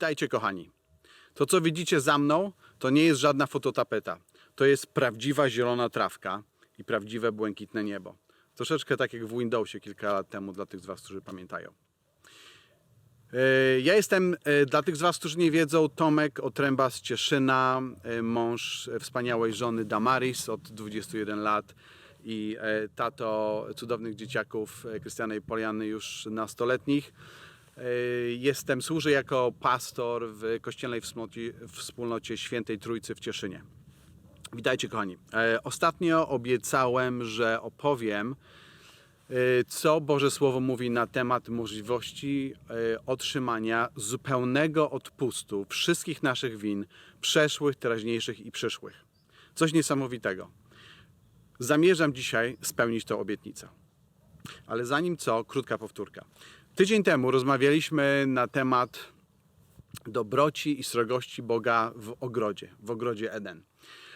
Witajcie kochani. To co widzicie za mną to nie jest żadna fototapeta. To jest prawdziwa zielona trawka i prawdziwe błękitne niebo. Troszeczkę tak jak w Windowsie kilka lat temu dla tych z Was, którzy pamiętają. E, Ja jestem, e, dla tych z Was, którzy nie wiedzą, Tomek Otręba z Cieszyna, e, mąż wspaniałej żony Damaris od 21 lat i tato cudownych dzieciaków Krystiana i Poliany już nastoletnich. E, Jestem, służę jako pastor w kościelnej wspólnocie, wspólnocie Świętej Trójcy w Cieszynie. Witajcie kochani. E, Ostatnio obiecałem, że opowiem Y, co Boże Słowo mówi na temat możliwości otrzymania zupełnego odpustu wszystkich naszych win, przeszłych, teraźniejszych i przyszłych. Coś niesamowitego. Zamierzam dzisiaj spełnić tę obietnicę. Ale zanim co, krótka powtórka. Tydzień temu rozmawialiśmy na temat dobroci i srogości Boga w ogrodzie, w ogrodzie Eden.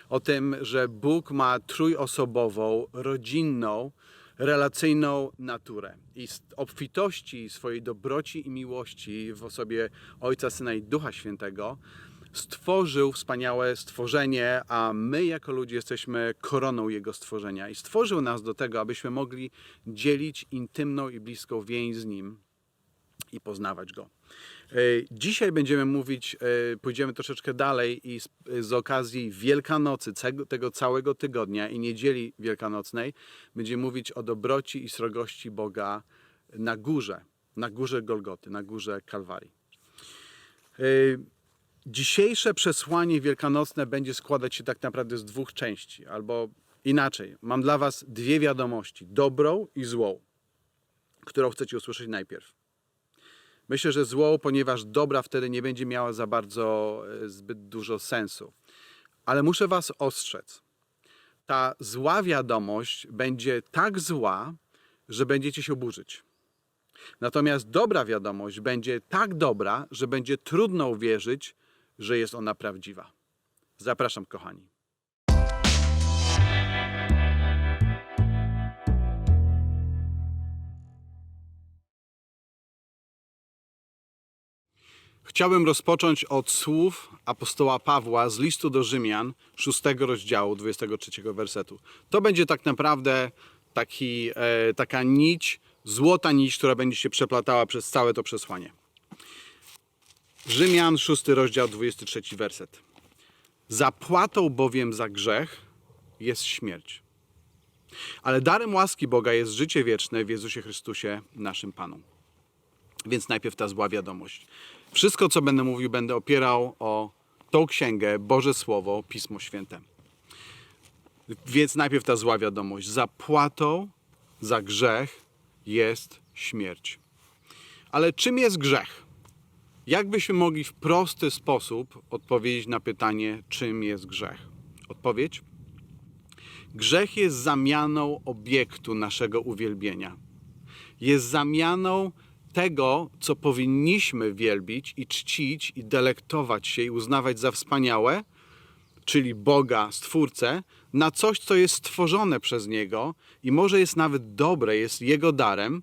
O tym, że Bóg ma trójosobową, rodzinną, relacyjną naturę i z obfitości swojej dobroci i miłości w osobie Ojca, Syna i Ducha Świętego stworzył wspaniałe stworzenie, a my jako ludzie jesteśmy koroną Jego stworzenia i stworzył nas do tego, abyśmy mogli dzielić intymną i bliską więź z Nim i poznawać Go. E, Dzisiaj będziemy mówić, e, pójdziemy troszeczkę dalej i z, z okazji Wielkanocy, tego całego tygodnia i niedzieli wielkanocnej, będziemy mówić o dobroci i srogości Boga na górze, na górze Golgoty, na górze Kalwarii. E, Dzisiejsze przesłanie wielkanocne będzie składać się tak naprawdę z dwóch części, albo inaczej. Mam dla Was dwie wiadomości: dobrą i złą, którą chcecie usłyszeć najpierw. Myślę, że złą, ponieważ dobra wtedy nie będzie miała za bardzo e, zbyt dużo sensu. Ale muszę Was ostrzec. Ta zła wiadomość będzie tak zła, że będziecie się oburzyć. Natomiast dobra wiadomość będzie tak dobra, że będzie trudno uwierzyć, że jest ona prawdziwa. Zapraszam, kochani. Chciałbym rozpocząć od słów apostoła Pawła z listu do Rzymian, 6 rozdziału, 23 wersetu. To będzie tak naprawdę taki, e, taka nić, złota nić, która będzie się przeplatała przez całe to przesłanie. Rzymian, 6 rozdział, 23 werset. Zapłatą bowiem za grzech jest śmierć. Ale darem łaski Boga jest życie wieczne w Jezusie Chrystusie, naszym Panu. Więc najpierw ta zła wiadomość. Wszystko, co będę mówił, będę opierał o tą księgę, Boże Słowo, Pismo Święte. Więc najpierw ta zła wiadomość. Zapłatą za grzech jest śmierć. Ale czym jest grzech? Jak byśmy mogli w prosty sposób odpowiedzieć na pytanie, czym jest grzech? Odpowiedź? Grzech jest zamianą obiektu naszego uwielbienia. Jest zamianą tego, co powinniśmy wielbić i czcić i delektować się i uznawać za wspaniałe, czyli Boga, Stwórcę, na coś, co jest stworzone przez Niego i może jest nawet dobre, jest Jego darem,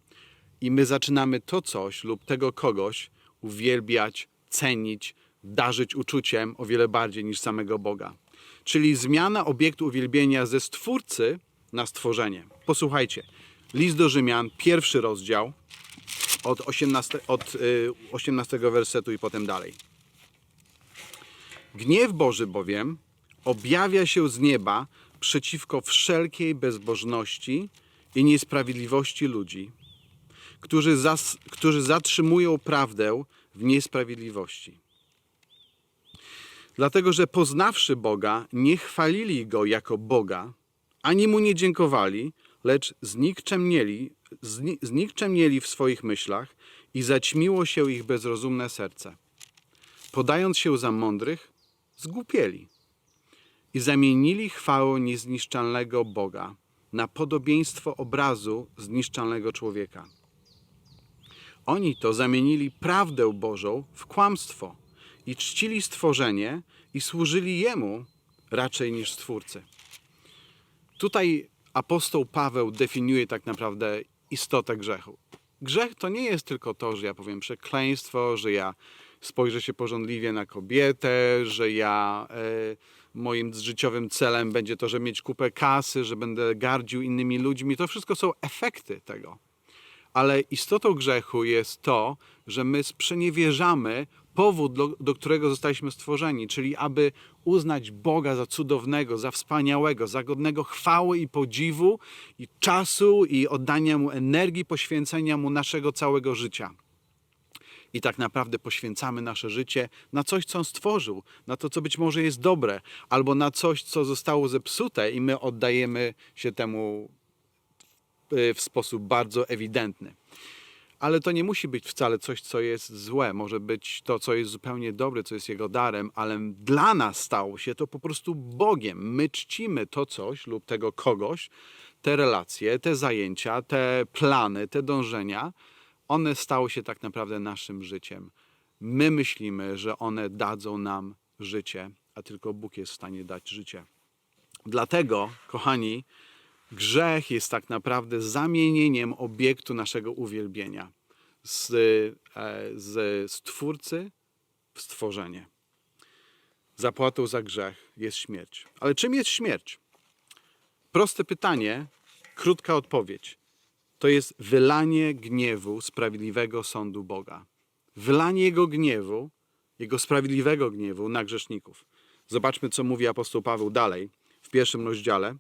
i my zaczynamy to coś lub tego kogoś uwielbiać, cenić, darzyć uczuciem o wiele bardziej niż samego Boga. Czyli zmiana obiektu uwielbienia ze Stwórcy na stworzenie. Posłuchajcie. List do Rzymian, pierwszy rozdział, od 18, od y, 18 wersetu i potem dalej. Gniew Boży bowiem objawia się z nieba przeciwko wszelkiej bezbożności i niesprawiedliwości ludzi, którzy, zas, którzy zatrzymują prawdę w niesprawiedliwości. Dlatego, że poznawszy Boga, nie chwalili Go jako Boga, ani Mu nie dziękowali, lecz znikczemnieli, zni, znikczemnieli w swoich myślach i zaćmiło się ich bezrozumne serce. Podając się za mądrych, zgłupieli i zamienili chwałę niezniszczalnego Boga na podobieństwo obrazu zniszczalnego człowieka. Oni to zamienili prawdę Bożą w kłamstwo i czcili stworzenie i służyli Jemu raczej niż Stwórcy. Tutaj apostoł Paweł definiuje tak naprawdę istotę grzechu. Grzech to nie jest tylko to, że ja powiem przekleństwo, że ja spojrzę się porządliwie na kobietę, że ja e, moim życiowym celem będzie to, żeby mieć kupę kasy, że będę gardził innymi ludźmi. To wszystko są efekty tego. Ale istotą grzechu jest to, że my sprzeniewierzamy powód, do, do którego zostaliśmy stworzeni, czyli aby uznać Boga za cudownego, za wspaniałego, za godnego chwały i podziwu, i czasu, i oddania Mu energii, poświęcenia Mu naszego całego życia. I tak naprawdę poświęcamy nasze życie na coś, co On stworzył, na to, co być może jest dobre, albo na coś, co zostało zepsute, i my oddajemy się temu y, w sposób bardzo ewidentny. Ale to nie musi być wcale coś, co jest złe. Może być to, co jest zupełnie dobre, co jest Jego darem, ale dla nas stało się to po prostu Bogiem. My czcimy to coś lub tego kogoś, te relacje, te zajęcia, te plany, te dążenia. One stały się tak naprawdę naszym życiem. My myślimy, że one dadzą nam życie, a tylko Bóg jest w stanie dać życie. Dlatego, kochani, grzech jest tak naprawdę zamienieniem obiektu naszego uwielbienia z, e, z stwórcy w stworzenie. Zapłatą za grzech jest śmierć. Ale czym jest śmierć? Proste pytanie, krótka odpowiedź. To jest wylanie gniewu sprawiedliwego sądu Boga. Wylanie Jego gniewu, Jego sprawiedliwego gniewu na grzeszników. Zobaczmy, co mówi apostoł Paweł dalej w pierwszym rozdziale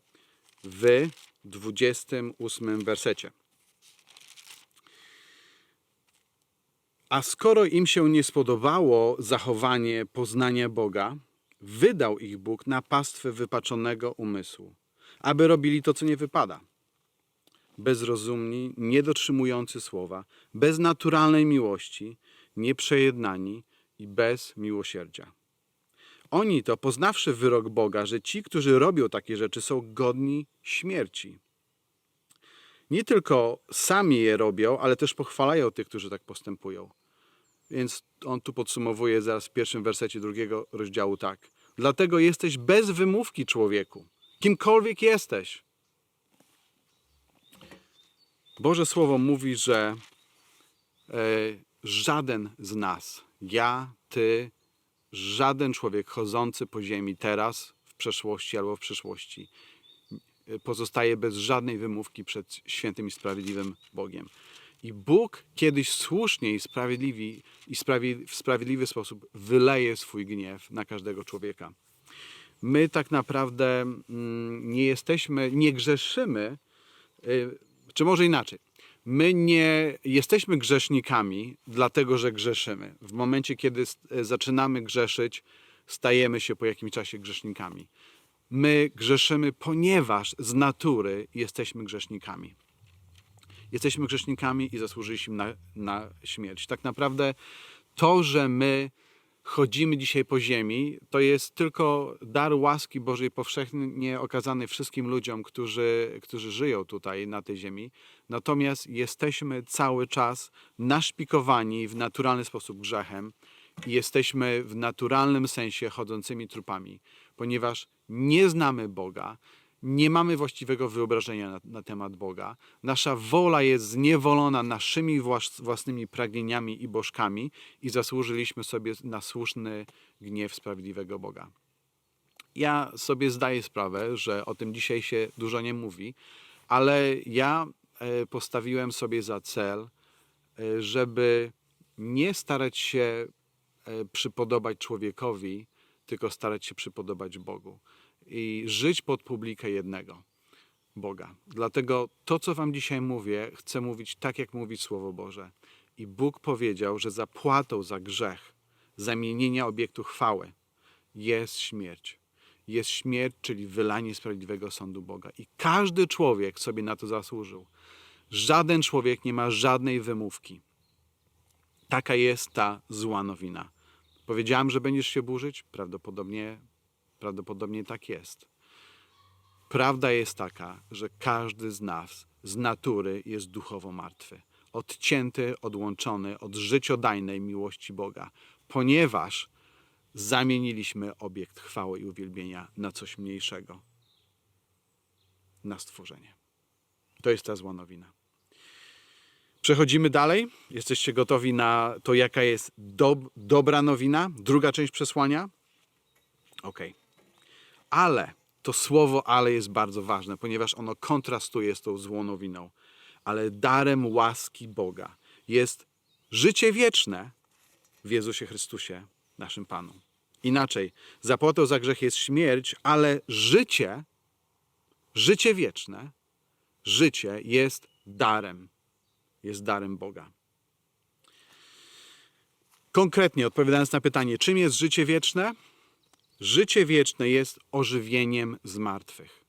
w 28 wersecie. A skoro im się nie spodobało zachowanie poznania Boga, wydał ich Bóg na pastwę wypaczonego umysłu, aby robili to, co nie wypada. Bezrozumni, niedotrzymujący słowa, bez naturalnej miłości, nieprzejednani i bez miłosierdzia. Oni to, poznawszy wyrok Boga, że ci, którzy robią takie rzeczy, są godni śmierci. Nie tylko sami je robią, ale też pochwalają tych, którzy tak postępują. Więc on tu podsumowuje zaraz w pierwszym wersecie drugiego rozdziału tak. Dlatego jesteś bez wymówki, człowieku. Kimkolwiek jesteś. Boże Słowo mówi, że e, żaden z nas, ja, ty, żaden człowiek chodzący po ziemi teraz, w przeszłości albo w przyszłości, pozostaje bez żadnej wymówki przed świętym i sprawiedliwym Bogiem. I Bóg kiedyś słusznie i, sprawiedliwi, i sprawi, w sprawiedliwy sposób wyleje swój gniew na każdego człowieka. My tak naprawdę mm, nie jesteśmy, nie grzeszymy, y, czy może inaczej. My nie jesteśmy grzesznikami, dlatego że grzeszymy. W momencie, kiedy s- zaczynamy grzeszyć, stajemy się po jakimś czasie grzesznikami. My grzeszymy, ponieważ z natury jesteśmy grzesznikami. Jesteśmy grzesznikami i zasłużyliśmy na, na śmierć. Tak naprawdę to, że my chodzimy dzisiaj po ziemi, to jest tylko dar łaski Bożej powszechnie okazany wszystkim ludziom, którzy, którzy żyją tutaj na tej ziemi. Natomiast jesteśmy cały czas naszpikowani w naturalny sposób grzechem i jesteśmy w naturalnym sensie chodzącymi trupami, ponieważ nie znamy Boga, nie mamy właściwego wyobrażenia na, na temat Boga. Nasza wola jest zniewolona naszymi włas- własnymi pragnieniami i bożkami i zasłużyliśmy sobie na słuszny gniew sprawiedliwego Boga. Ja sobie zdaję sprawę, że o tym dzisiaj się dużo nie mówi, ale ja postawiłem sobie za cel, e, żeby nie starać się e, przypodobać człowiekowi, tylko starać się przypodobać Bogu i żyć pod publikę jednego Boga. Dlatego to, co Wam dzisiaj mówię, chcę mówić tak, jak mówi Słowo Boże. I Bóg powiedział, że zapłatą za grzech, zamienienia obiektu chwały jest śmierć. Jest śmierć, czyli wylanie sprawiedliwego sądu Boga. I każdy człowiek sobie na to zasłużył. Żaden człowiek nie ma żadnej wymówki. Taka jest ta zła nowina. Powiedziałem, że będziesz się burzyć? Prawdopodobnie, prawdopodobnie tak jest. Prawda jest taka, że każdy z nas z natury jest duchowo martwy, odcięty, odłączony od życiodajnej miłości Boga, ponieważ zamieniliśmy obiekt chwały i uwielbienia na coś mniejszego, na stworzenie. To jest ta zła nowina. Przechodzimy dalej. Jesteście gotowi na to, jaka jest dob dobra nowina? Druga część przesłania? Ok. Ale to słowo ale jest bardzo ważne, ponieważ ono kontrastuje z tą złą nowiną. Ale darem łaski Boga jest życie wieczne w Jezusie Chrystusie, naszym Panu. Inaczej, zapłatą za grzech jest śmierć, ale życie, życie wieczne, życie jest darem. Jest darem Boga. Konkretnie odpowiadając na pytanie, czym jest życie wieczne? Życie wieczne jest ożywieniem z martwych.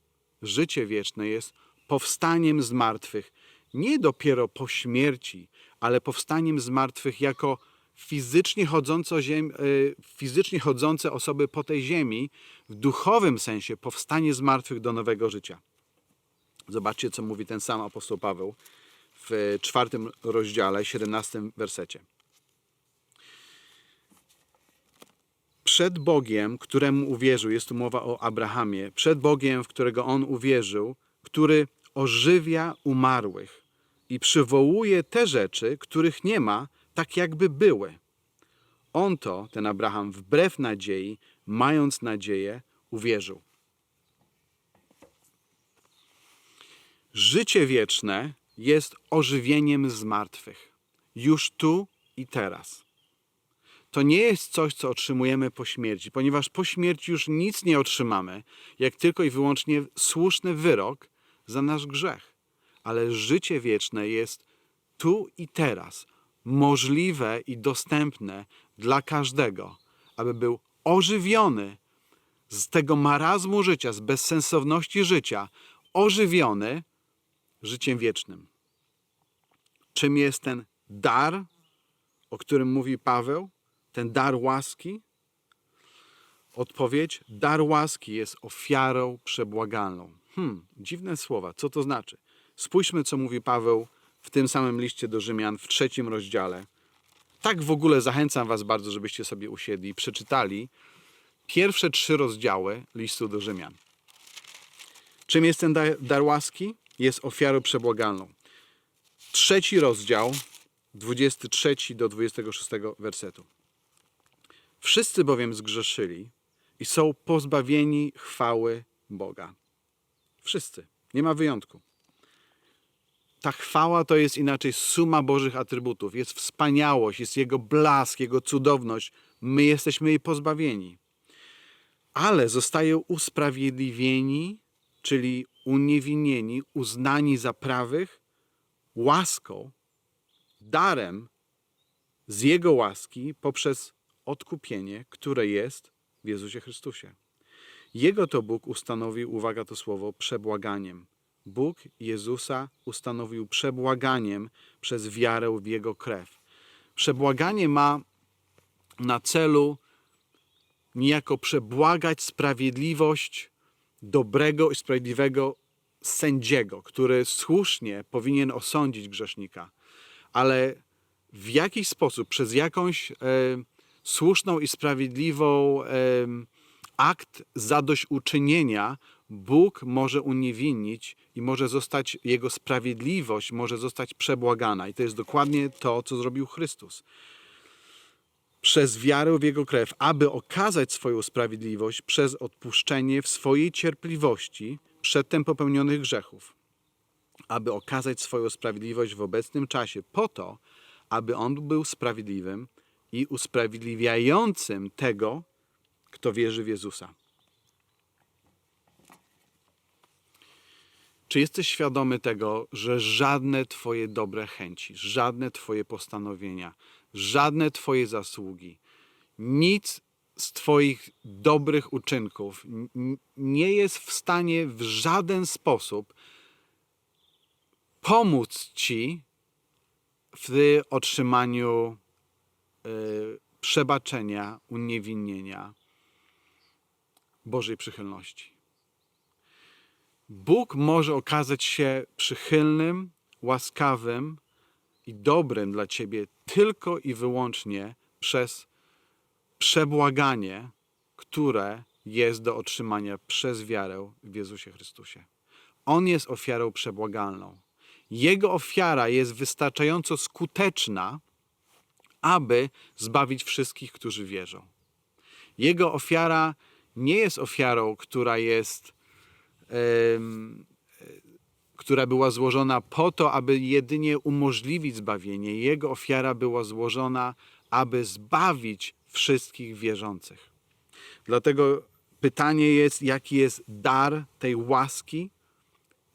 Życie wieczne jest powstaniem z martwych, nie dopiero po śmierci, ale powstaniem z martwych jako fizycznie chodzące, ziem, y, fizycznie chodzące osoby po tej ziemi, w duchowym sensie powstanie z martwych do nowego życia. Zobaczcie, co mówi ten sam apostoł Paweł w czwartym rozdziale, 17 wersecie. Przed Bogiem, któremu uwierzył, jest tu mowa o Abrahamie, przed Bogiem, w którego on uwierzył, który ożywia umarłych i przywołuje te rzeczy, których nie ma, tak jakby były. On to, ten Abraham, wbrew nadziei, mając nadzieję, uwierzył. Życie wieczne jest ożywieniem z martwych. Już tu i teraz. To nie jest coś, co otrzymujemy po śmierci, ponieważ po śmierci już nic nie otrzymamy, jak tylko i wyłącznie słuszny wyrok za nasz grzech. Ale życie wieczne jest tu i teraz, możliwe i dostępne dla każdego, aby był ożywiony z tego marazmu życia, z bezsensowności życia, ożywiony życiem wiecznym. Czym jest ten dar, o którym mówi Paweł? Ten dar łaski? Odpowiedź: dar łaski jest ofiarą przebłagalną. Hmm, dziwne słowa. Co to znaczy? Spójrzmy, co mówi Paweł w tym samym liście do Rzymian w trzecim rozdziale. Tak w ogóle zachęcam Was bardzo, żebyście sobie usiedli i przeczytali pierwsze trzy rozdziały listu do Rzymian. Czym jest ten dar, łaski? Jest ofiarą przebłagalną. Trzeci rozdział, 23 do 26 wersetu. Wszyscy bowiem zgrzeszyli i są pozbawieni chwały Boga. Wszyscy. Nie ma wyjątku. Ta chwała to jest inaczej suma Bożych atrybutów. Jest wspaniałość, jest Jego blask, Jego cudowność. My jesteśmy jej pozbawieni. Ale zostają usprawiedliwieni, czyli uniewinnieni, uznani za prawych łaską, darem z Jego łaski poprzez odkupienie, które jest w Jezusie Chrystusie. Jego to Bóg ustanowił, uwaga to słowo, przebłaganiem. Bóg Jezusa ustanowił przebłaganiem przez wiarę w Jego krew. Przebłaganie ma na celu niejako przebłagać sprawiedliwość dobrego i sprawiedliwego sędziego, który słusznie powinien osądzić grzesznika, ale w jakiś sposób, przez jakąś e, słuszną i sprawiedliwą e, akt zadośćuczynienia, Bóg może uniewinnić i może zostać, Jego sprawiedliwość może zostać przebłagana. I to jest dokładnie to, co zrobił Chrystus. Przez wiarę w Jego krew, aby okazać swoją sprawiedliwość przez odpuszczenie w swojej cierpliwości przedtem popełnionych grzechów. Aby okazać swoją sprawiedliwość w obecnym czasie, po to, aby On był sprawiedliwym i usprawiedliwiającym tego, kto wierzy w Jezusa. Czy jesteś świadomy tego, że żadne Twoje dobre chęci, żadne Twoje postanowienia, żadne Twoje zasługi, nic z Twoich dobrych uczynków nie jest w stanie w żaden sposób pomóc Ci w otrzymaniu y, przebaczenia, uniewinnienia, Bożej przychylności. Bóg może okazać się przychylnym, łaskawym i dobrym dla ciebie tylko i wyłącznie przez przebłaganie, które jest do otrzymania przez wiarę w Jezusie Chrystusie. On jest ofiarą przebłagalną. Jego ofiara jest wystarczająco skuteczna, aby zbawić wszystkich, którzy wierzą. Jego ofiara nie jest ofiarą, która jest, która była złożona po to, aby jedynie umożliwić zbawienie. Jego ofiara była złożona, aby zbawić wszystkich wierzących. Dlatego pytanie jest, jaki jest dar tej łaski?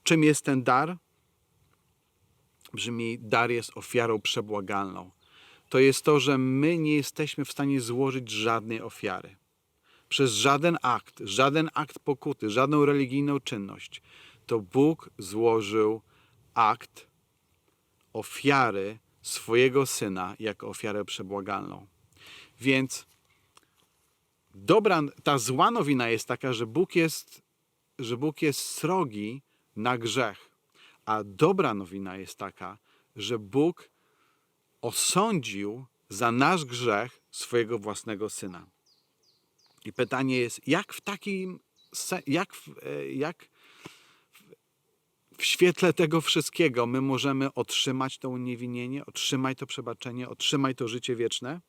Czym jest ten dar? Brzmi, dar jest ofiarą przebłagalną. To jest to, że my nie jesteśmy w stanie złożyć żadnej ofiary. Przez żaden akt, żaden akt pokuty, żadną religijną czynność, to Bóg złożył akt ofiary swojego syna jako ofiarę przebłagalną. Więc dobra, ta zła nowina jest taka, że Bóg jest, że Bóg jest srogi na grzech. A dobra nowina jest taka, że Bóg osądził za nasz grzech swojego własnego syna. I pytanie jest, jak w takim, jak, e, jak w świetle tego wszystkiego my możemy otrzymać to uniewinnienie, otrzymać to przebaczenie, otrzymać to życie wieczne?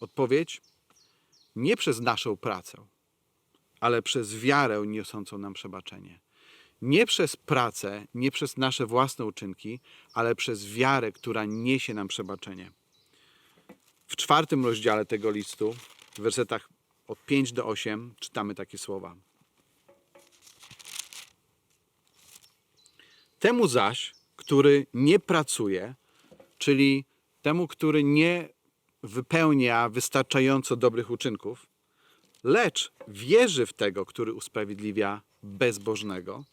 Odpowiedź: nie przez naszą pracę, ale przez wiarę niosącą nam przebaczenie. Nie przez pracę, nie przez nasze własne uczynki, ale przez wiarę, która niesie nam przebaczenie. W czwartym rozdziale tego listu, w wersetach od 5 do 8, czytamy takie słowa. Temu zaś, który nie pracuje, czyli temu, który nie wypełnia wystarczająco dobrych uczynków, lecz wierzy w tego, który usprawiedliwia bezbożnego,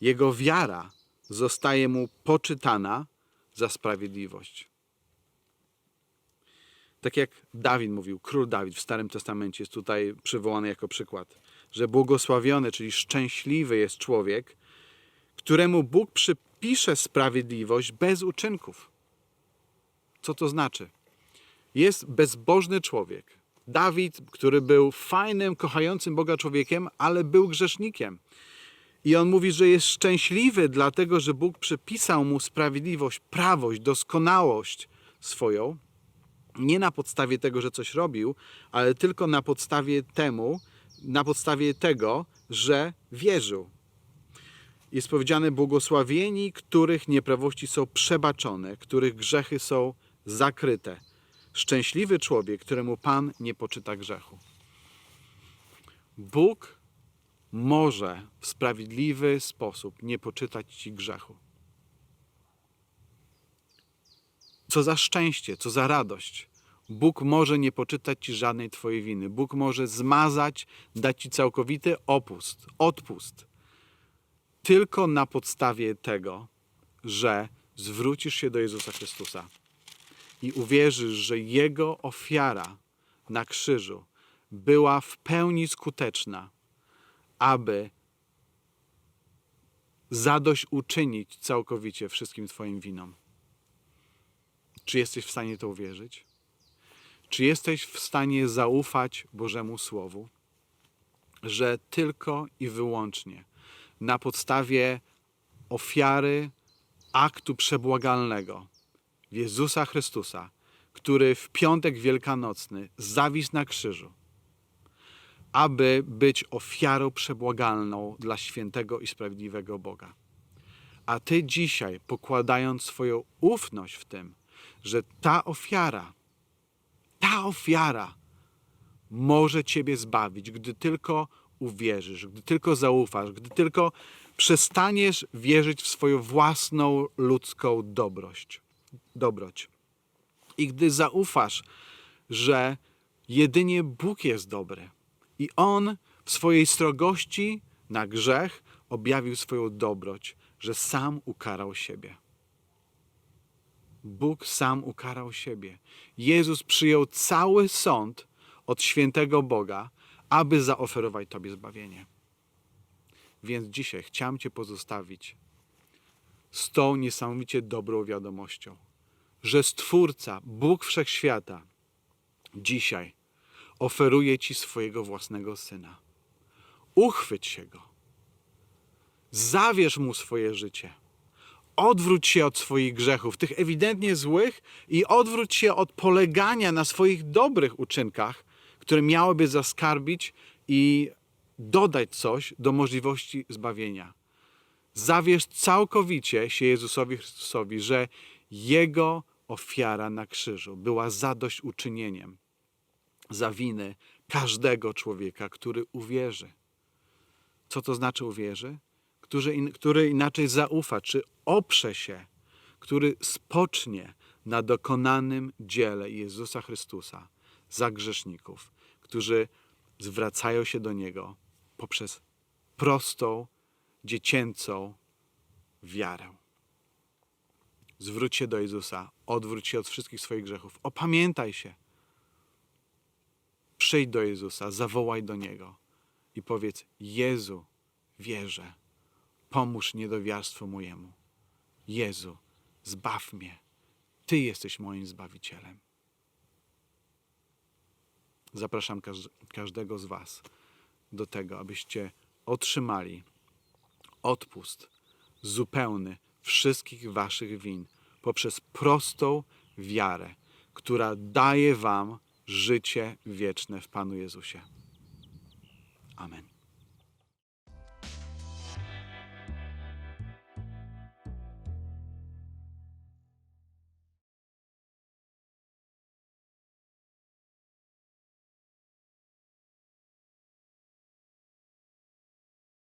jego wiara zostaje mu poczytana za sprawiedliwość. Tak jak Dawid mówił, król Dawid w Starym Testamencie jest tutaj przywołany jako przykład, że błogosławiony, czyli szczęśliwy jest człowiek, któremu Bóg przypisze sprawiedliwość bez uczynków. Co to znaczy? Jest bezbożny człowiek. Dawid, który był fajnym, kochającym Boga człowiekiem, ale był grzesznikiem. I on mówi, że jest szczęśliwy, dlatego że Bóg przypisał mu sprawiedliwość, prawość, doskonałość swoją. Nie na podstawie tego, że coś robił, ale tylko na podstawie temu, na podstawie tego, że wierzył. Jest powiedziane: Błogosławieni, których nieprawości są przebaczone, których grzechy są zakryte. Szczęśliwy człowiek, któremu Pan nie poczyta grzechu. Bóg może w sprawiedliwy sposób nie poczytać ci grzechu. Co za szczęście, co za radość. Bóg może nie poczytać ci żadnej twojej winy. Bóg może zmazać, dać ci całkowity opust, odpust. Tylko na podstawie tego, że zwrócisz się do Jezusa Chrystusa i uwierzysz, że Jego ofiara na krzyżu była w pełni skuteczna, aby zadośćuczynić całkowicie wszystkim Twoim winom. Czy jesteś w stanie to uwierzyć? Czy jesteś w stanie zaufać Bożemu Słowu, że tylko i wyłącznie na podstawie ofiary aktu przebłagalnego Jezusa Chrystusa, który w piątek wielkanocny zawisł na krzyżu, aby być ofiarą przebłagalną dla świętego i sprawiedliwego Boga. A Ty dzisiaj, pokładając swoją ufność w tym, że ta ofiara, ta ofiara może Ciebie zbawić, gdy tylko uwierzysz, gdy tylko zaufasz, gdy tylko przestaniesz wierzyć w swoją własną ludzką dobrość, dobroć. I gdy zaufasz, że jedynie Bóg jest dobry i On w swojej strogości na grzech objawił swoją dobroć, że sam ukarał siebie. Bóg sam ukarał siebie. Jezus przyjął cały sąd od świętego Boga, aby zaoferować Tobie zbawienie. Więc dzisiaj chciałem Cię pozostawić z tą niesamowicie dobrą wiadomością, że Stwórca, Bóg Wszechświata, dzisiaj oferuje Ci swojego własnego Syna. Uchwyć się Go. Zawierz Mu swoje życie. Odwróć się od swoich grzechów, tych ewidentnie złych, i odwróć się od polegania na swoich dobrych uczynkach, które miałyby zaskarbić i dodać coś do możliwości zbawienia. Zawierz całkowicie się Jezusowi Chrystusowi, że Jego ofiara na krzyżu była zadośćuczynieniem za winy każdego człowieka, który uwierzy. Co to znaczy uwierzy? Który, in, który inaczej zaufa, czy oprze się, który spocznie na dokonanym dziele Jezusa Chrystusa za grzeszników, którzy zwracają się do Niego poprzez prostą, dziecięcą wiarę. Zwróć się do Jezusa, odwróć się od wszystkich swoich grzechów, opamiętaj się. Przyjdź do Jezusa, zawołaj do Niego i powiedz: Jezu, wierzę, pomóż niedowiarstwu mojemu. Jezu, zbaw mnie. Ty jesteś moim zbawicielem. Zapraszam każ- każdego z Was do tego, abyście otrzymali odpust zupełny wszystkich Waszych win poprzez prostą wiarę, która daje Wam życie wieczne w Panu Jezusie. Amen.